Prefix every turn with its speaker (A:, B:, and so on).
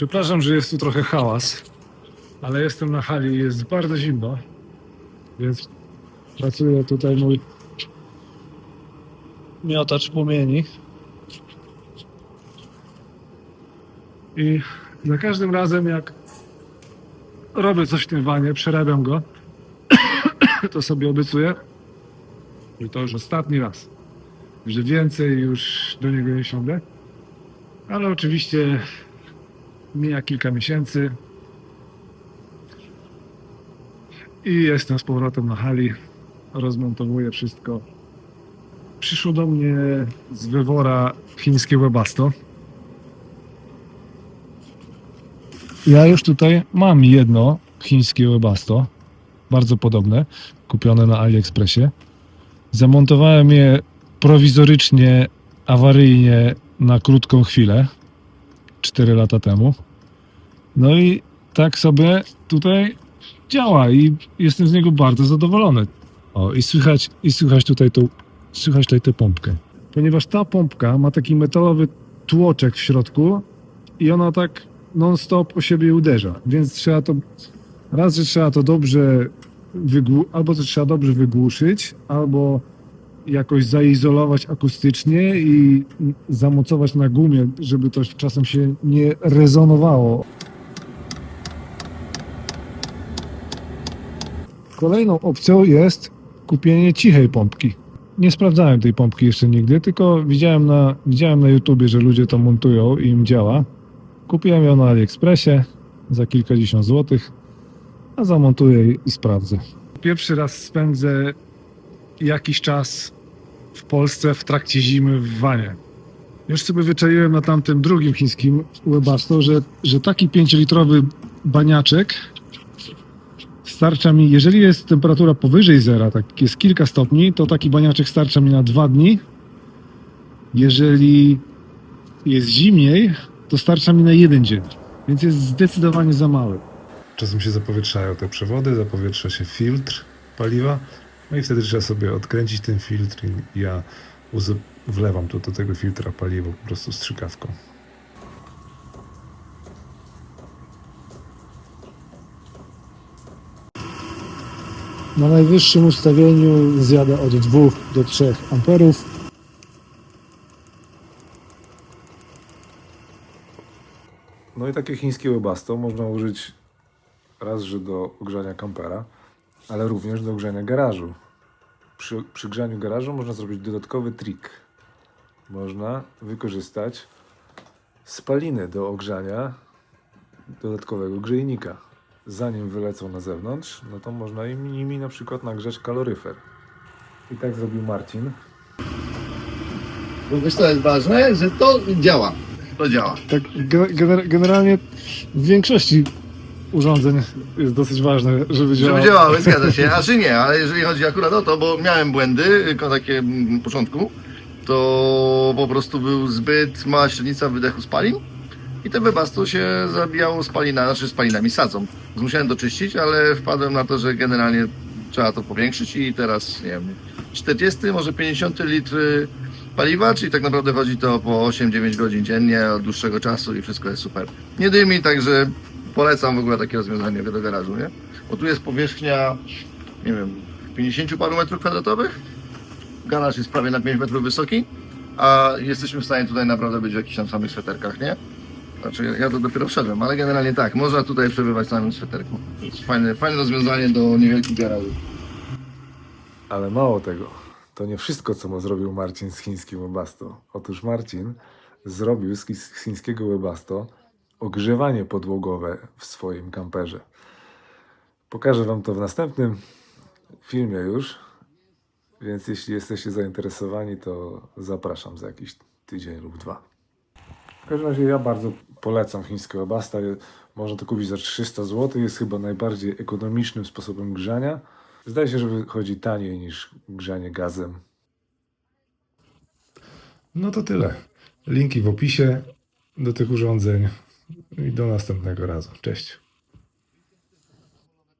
A: Przepraszam, że jest tu trochę hałas, ale jestem na hali i jest bardzo zimno, więc pracuje tutaj mój miotacz płomieni. I za każdym razem, jak robię coś w tym wanie, przerabiam go, to sobie obiecuję, i to już ostatni raz, że więcej już do niego nie siądę. Ale oczywiście mija kilka miesięcy i jestem z powrotem na hali. Rozmontowuję wszystko. Przyszło do mnie z wywora chińskie webasto. Ja już tutaj mam jedno chińskie webasto, bardzo podobne, kupione na AliExpressie. Zamontowałem je prowizorycznie, awaryjnie na krótką chwilę, 4 lata temu. No i tak sobie tutaj działa i jestem z niego bardzo zadowolony. O, i słychać, i słychać tutaj tą, słychać tutaj tę pompkę. Ponieważ ta pompka ma taki metalowy tłoczek w środku i ona tak non-stop o siebie uderza, więc trzeba to, raz, że trzeba to dobrze wygłu- albo to trzeba dobrze wygłuszyć, albo jakoś zaizolować akustycznie i zamocować na gumie, żeby to czasem się nie rezonowało. Kolejną opcją jest kupienie cichej pompki. Nie sprawdzałem tej pompki jeszcze nigdy, tylko widziałem na, widziałem na YouTubie, że ludzie to montują i im działa. Kupiłem ją na AliExpressie za kilkadziesiąt złotych, a zamontuję i sprawdzę. Pierwszy raz spędzę jakiś czas w Polsce w trakcie zimy w wanie. Już sobie wyczaiłem na tamtym drugim chińskim webasto, że, że taki 5-litrowy baniaczek starcza mi, jeżeli jest temperatura powyżej zera, tak jest kilka stopni, to taki baniaczek starcza mi na dwa dni. Jeżeli jest zimniej, to starcza mi na jeden dzień, więc jest zdecydowanie za mały. Czasem się zapowietrzają te przewody, zapowietrza się filtr paliwa, no i wtedy trzeba sobie odkręcić ten filtr i ja wlewam tu do tego filtra paliwo po prostu strzykawką. Na najwyższym ustawieniu zjada od 2 do 3 amperów. No i takie chińskie webasto można użyć raz, że do ogrzania kampera, ale również do ogrzania garażu. Przy, przy grzaniu garażu można zrobić dodatkowy trik. Można wykorzystać spaliny do ogrzania dodatkowego grzejnika. Zanim wylecą na zewnątrz, no to można im, nimi na przykład nagrzać kaloryfer. I tak zrobił Marcin.
B: Bo wiesz co jest ważne, że to działa. To działa.
A: Tak, gener- generalnie w większości urządzeń jest dosyć ważne, żeby działało.
B: Żeby działały, zgadza się. A czy nie, ale jeżeli chodzi akurat o to, bo miałem błędy, tylko takie mm, na początku, to po prostu był zbyt mała średnica wydechu spalin i te webasto się zabijało spalina, znaczy spalinami sadzą. Musiałem to czyścić, ale wpadłem na to, że generalnie trzeba to powiększyć i teraz, nie wiem, 40, może 50 litry paliwa, czyli tak naprawdę chodzi to po 8-9 godzin dziennie od dłuższego czasu i wszystko jest super. Nie dymi, także polecam w ogóle takie rozwiązanie do garażu, nie? Bo tu jest powierzchnia, nie wiem, 50 paru metrów kwadratowych. Garaż jest prawie na 5 metrów wysoki, a jesteśmy w stanie tutaj naprawdę być w jakichś tam samych sweterkach, nie? Znaczy, ja to dopiero wszedłem, ale generalnie tak, można tutaj przebywać samym sweterku. Fajne, fajne rozwiązanie do niewielkich garaży.
C: Ale mało tego, to nie wszystko, co mu zrobił Marcin z chińskim Webasto. Otóż Marcin zrobił z chińskiego Webasto ogrzewanie podłogowe w swoim kamperze. Pokażę Wam to w następnym filmie już, więc jeśli jesteście zainteresowani, to zapraszam za jakiś tydzień lub dwa. Każdym razie ja bardzo polecam chińskie Webasta. Można to kupić za 300 zł. Jest chyba najbardziej ekonomicznym sposobem grzania. Zdaje się, że wychodzi taniej niż grzanie gazem. No to tyle. Linki w opisie do tych urządzeń i do następnego razu. Cześć.